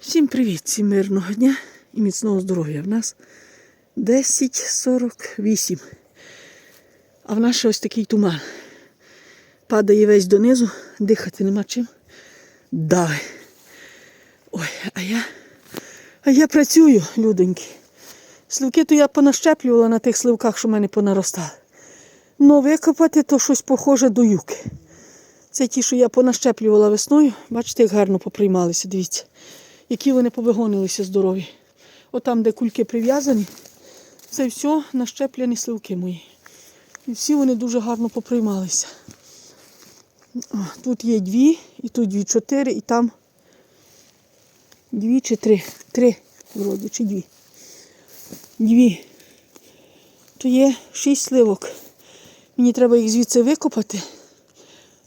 Всім привіт, всім мирного дня і міцного здоров'я. В нас 10.48. А в нас ще ось такий туман. Падає весь донизу, дихати нема чим. Дави. Ой, а я, а я працюю, людоньки. Сливки то я понащеплювала на тих сливках, що в мене понаростали. Ну, викопати то щось похоже до юки. Це ті, що я понащеплювала весною. Бачите, як гарно поприймалися, дивіться які вони повигонилися здорові. Отам, де кульки прив'язані, це все нащеплені сливки мої. І всі вони дуже гарно поприймалися. Тут є дві, і тут дві, чотири, і там дві чи три. Три, вроді, чи дві. Дві. То є шість сливок. Мені треба їх звідси викопати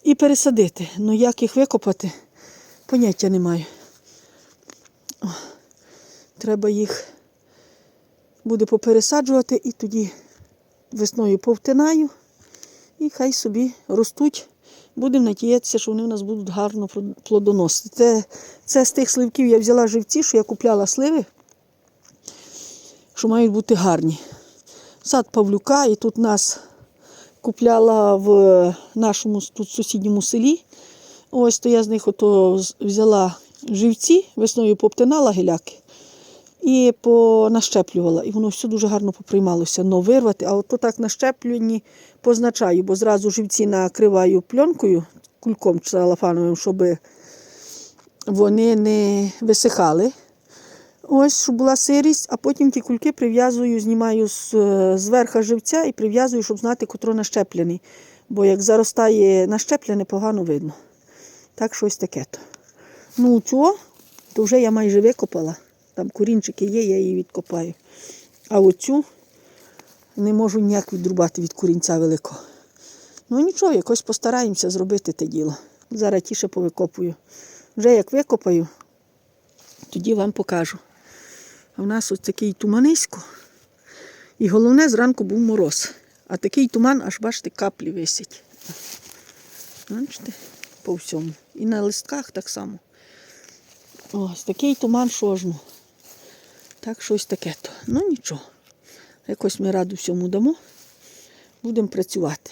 і пересадити. Ну як їх викопати, поняття не маю. Треба їх буде попересаджувати і тоді весною повтинаю. І хай собі ростуть. Будемо надіятися, що вони у нас будуть гарно плодоносити. Це, це з тих сливків я взяла живці, що я купляла сливи, що мають бути гарні. Сад Павлюка, і тут нас купляла в нашому тут сусідньому селі. Ось то я з них ото взяла живці, весною пообтинала геляки і понащеплювала. І воно все дуже гарно поприймалося. Но вирвати, а ото так нащеплювані позначаю, бо зразу живці накриваю пленкою, кульком целофановим, щоб вони не висихали. Ось, щоб була сирість, а потім ті кульки прив'язую, знімаю з, з верха живця і прив'язую, щоб знати, котро нащеплений. Бо як заростає нащеплене, погано видно. Так що таке то. Ну, цього, то вже я майже викопала. Там корінчики є, я її відкопаю. А оцю не можу ніяк відрубати від корінця великого. Ну нічого, якось постараємося зробити те діло. Зараз тіше повикопую. Вже як викопаю, тоді вам покажу. А в нас ось такий туманисько. І головне, зранку був мороз. А такий туман, аж бачите, каплі висять. Бачите, по всьому. І на листках так само. Ось такий туман шожну. Так щось таке то. Ну нічого. Якось ми раду всьому дамо. Будемо працювати.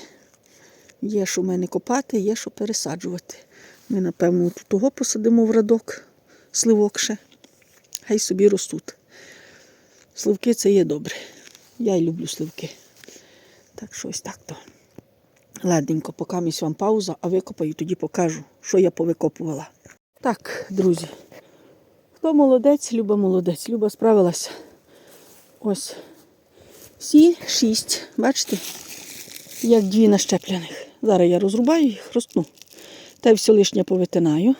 Є, що в мене копати, є, що пересаджувати. Ми, напевно, тут того посадимо в радок, сливок ще. Хай собі ростуть. Сливки це є добре. Я й люблю сливки. Так що ось так то. Ладненько, поки місь вам пауза, а викопаю, тоді покажу, що я повикопувала. Так, друзі. Хто молодець, Люба молодець. Люба справилася. Ось. Всі шість. Бачите? Як дві нащеплених. Зараз я розрубаю їх, ростну. Та й все лишнє повитинаю.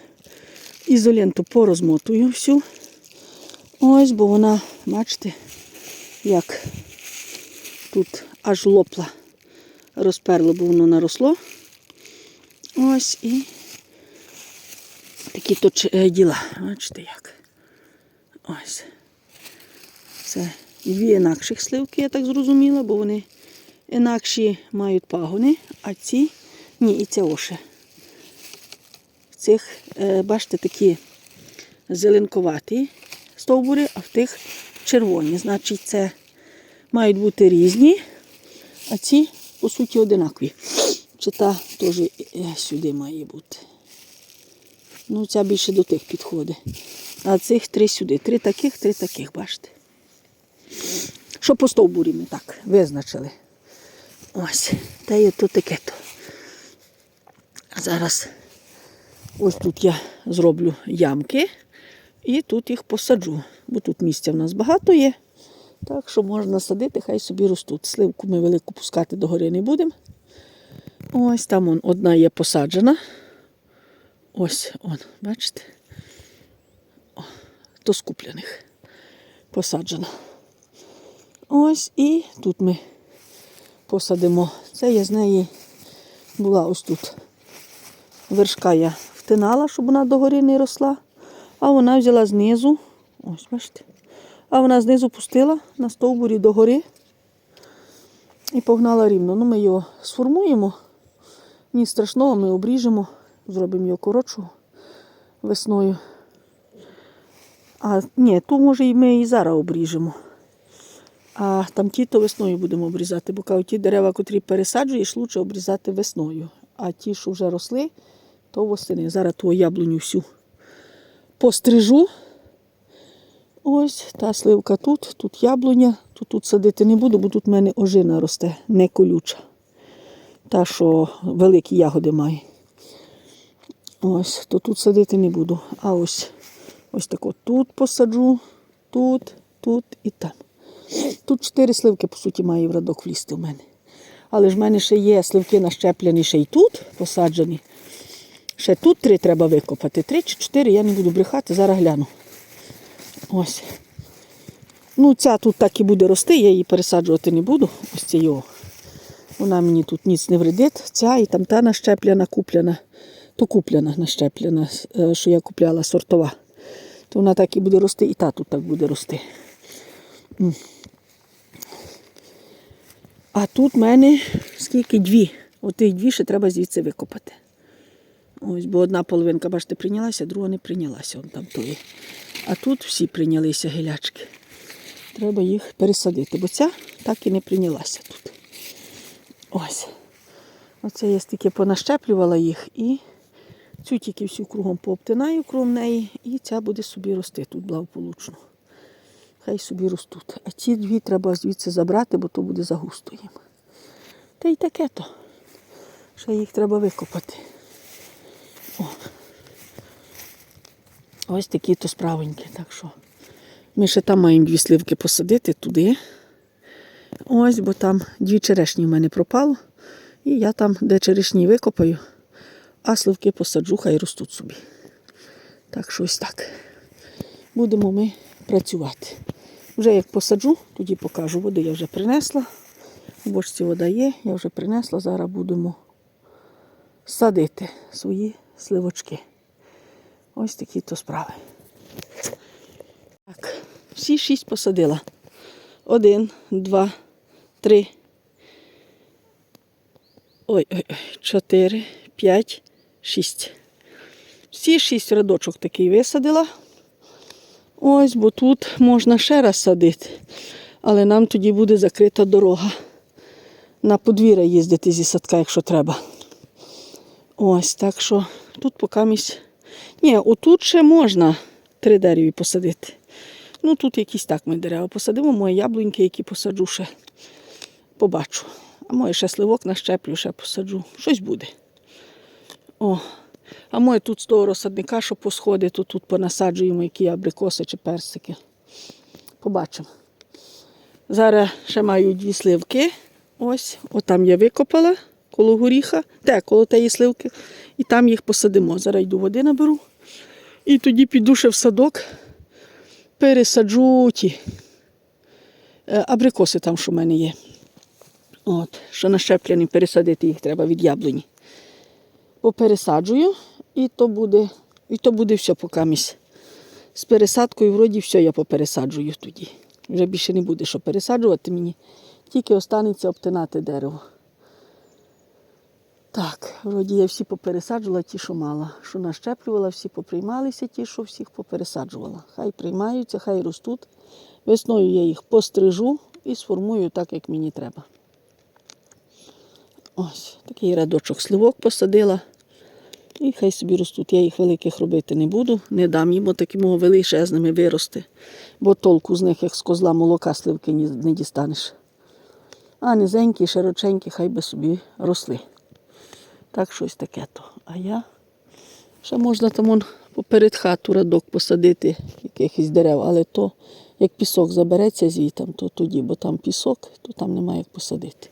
Ізоленту порозмотую всю. Ось, бо вона, бачите, як тут аж лопла. Розперло, бо воно наросло. Ось і такі то е, діла. Бачите як. Ось. Це дві інакших сливки, я так зрозуміла, бо вони інакші мають пагони, а ці ні, і це оше. Цих, е, бачите, такі зеленковаті стовбури, а в тих червоні. Значить, це мають бути різні, а ці, по суті, одинакові. Чи та теж е, сюди має бути. Ну, ця більше до тих підходить. А цих три сюди. Три таких, три таких, бачите. Що по стовбурі ми так визначили. Ось. Та є то таке то. Зараз ось тут я зроблю ямки і тут їх посаджу. Бо тут місця в нас багато є. Так що можна садити, хай собі ростуть. Сливку ми велику пускати догори не будемо. Ось там он, одна є посаджена. Ось он, бачите? О, то з куплених посаджено. Ось і тут ми посадимо. Це я з неї була ось тут. Вершка я втинала, щоб вона догори не росла. А вона взяла знизу. Ось, бачите. А вона знизу пустила на стовбурі догори і погнала рівно. Ну, ми його сформуємо. Ні страшного, ми обріжемо, зробимо його коротшу весною. А ні, ту може і ми і зараз обріжемо. А там ті то весною будемо обрізати, бо кажуть, ті дерева, котрі пересаджуєш, лучше обрізати весною. А ті, що вже росли, то восени. Зараз ту яблуню всю пострижу. Ось та сливка тут, тут яблуня, тут, тут садити не буду, бо тут в мене ожина росте, не колюча. Та, що великі ягоди має. Ось, то тут садити не буду. А ось ось от тут посаджу, тут, тут і там. Тут чотири сливки, по суті, має в радок влізти в мене. Але ж в мене ще є сливки нащеплені ще й тут посаджені. Ще тут три треба викопати. Три чи чотири, я не буду брехати, зараз гляну. Ось. Ну, ця тут так і буде рости, я її пересаджувати не буду. Ось ця його. Вона мені тут ніц не вредить. Ця і там та нащеплена, куплена. То куплена нащеплена, е, що я купляла сортова. То вона так і буде рости, і та тут так буде рости. А тут в мене скільки дві. Отих дві ще треба звідси викопати. Ось, бо одна половинка, бачите, прийнялася, друга не прийнялася. Вон там то. А тут всі прийнялися гілячки. Треба їх пересадити, бо ця так і не прийнялася тут. Ось. Оце я стільки понащеплювала їх і цю тільки всю кругом пообтинаю кругом неї, і ця буде собі рости тут благополучно. Хай собі ростуть. А ті дві треба звідси забрати, бо то буде загусто їм. Та й таке то. Ще їх треба викопати. О. Ось такі то справенькі. Так що ми ще там маємо дві сливки посадити туди. Ось, бо там дві черешні в мене пропало. І я там, де черешні викопаю, а сливки посаджу, хай ростуть собі. Так що ось так. Будемо ми працювати. Вже як посаджу, тоді покажу. Води я вже принесла. В бочці вода є, я вже принесла. Зараз будемо садити свої сливочки. Ось такі то справи. Так, всі шість посадила. Один, два, три. Ой, ой, ой, чотири, п'ять, шість. Всі шість рядочок такий висадила. Ось, бо тут можна ще раз садити. Але нам тоді буде закрита дорога. На подвір'я їздити зі садка, якщо треба. Ось, так що тут поки місь. Ні, отут ще можна три дереві посадити. Ну тут якісь так ми дерева посадимо, мої яблуньки, які посаджу ще. Побачу. А моє ще сливок нащеплю, ще посаджу. Щось буде. О. А моє тут з того розсадника, що посходить, то тут понасаджуємо які абрикоси чи персики. Побачимо. Зараз ще маю дві сливки. Ось, отам я викопала коло горіха, те, коло тієї сливки. І там їх посадимо. Зараз йду води наберу. І тоді піду ще в садок, пересаджу ті е, абрикоси там, що в мене є. От, що нащеплені, пересадити їх треба від яблуні. Попересаджую, і то буде, і то буде все поки. З пересадкою вроді все я попересаджую тоді. Вже більше не буде що пересаджувати мені, тільки останеться обтинати дерево. Так, вроді я всі попересаджувала, ті, що мала. Що нащеплювала, всі поприймалися, ті, що всіх попересаджувала. Хай приймаються, хай ростуть. Весною я їх пострижу і сформую так, як мені треба. Ось, такий рядочок сливок посадила. І хай собі ростуть. Я їх великих робити не буду, не дам їм такими величезними вирости, бо толку з них, як з козла молока, сливки не дістанеш. А низенькі, широченькі, хай би собі росли. Так щось таке то. А я ще можна там он поперед хату радок посадити якихось дерев, але то як пісок забереться звітом, то тоді, бо там пісок, то там немає як посадити.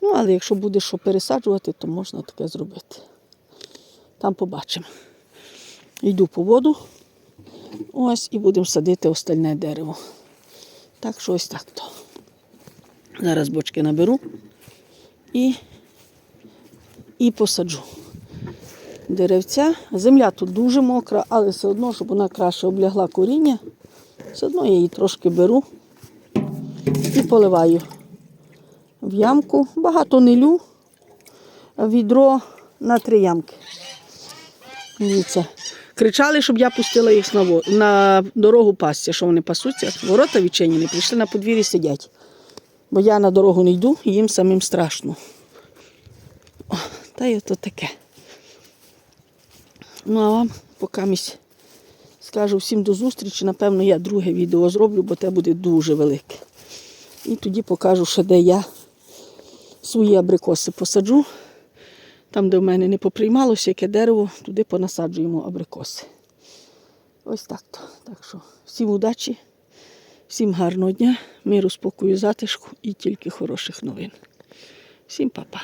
Ну, але якщо буде що пересаджувати, то можна таке зробити. Там побачимо. Йду по воду. Ось і будемо садити остальне дерево. Так що ось так то. Зараз бочки наберу і, і посаджу деревця. Земля тут дуже мокра, але все одно, щоб вона краще облягла коріння, все одно я її трошки беру і поливаю в ямку. Багато не лю, відро на три ямки. Дивіться, Кричали, щоб я пустила їх на, на дорогу пасться, що вони пасуться. Ворота відчинені, прийшли на подвір'ї сидять. Бо я на дорогу не йду, і їм самим страшно. О, та й ото таке. Ну а вам поки скажу всім до зустрічі. Напевно, я друге відео зроблю, бо те буде дуже велике. І тоді покажу, ще де я свої абрикоси посаджу. Там, де в мене не поприймалося яке дерево, туди понасаджуємо абрикоси. Ось так то. Так що всім удачі, всім гарного дня, миру, спокою, затишку і тільки хороших новин. Всім па-па.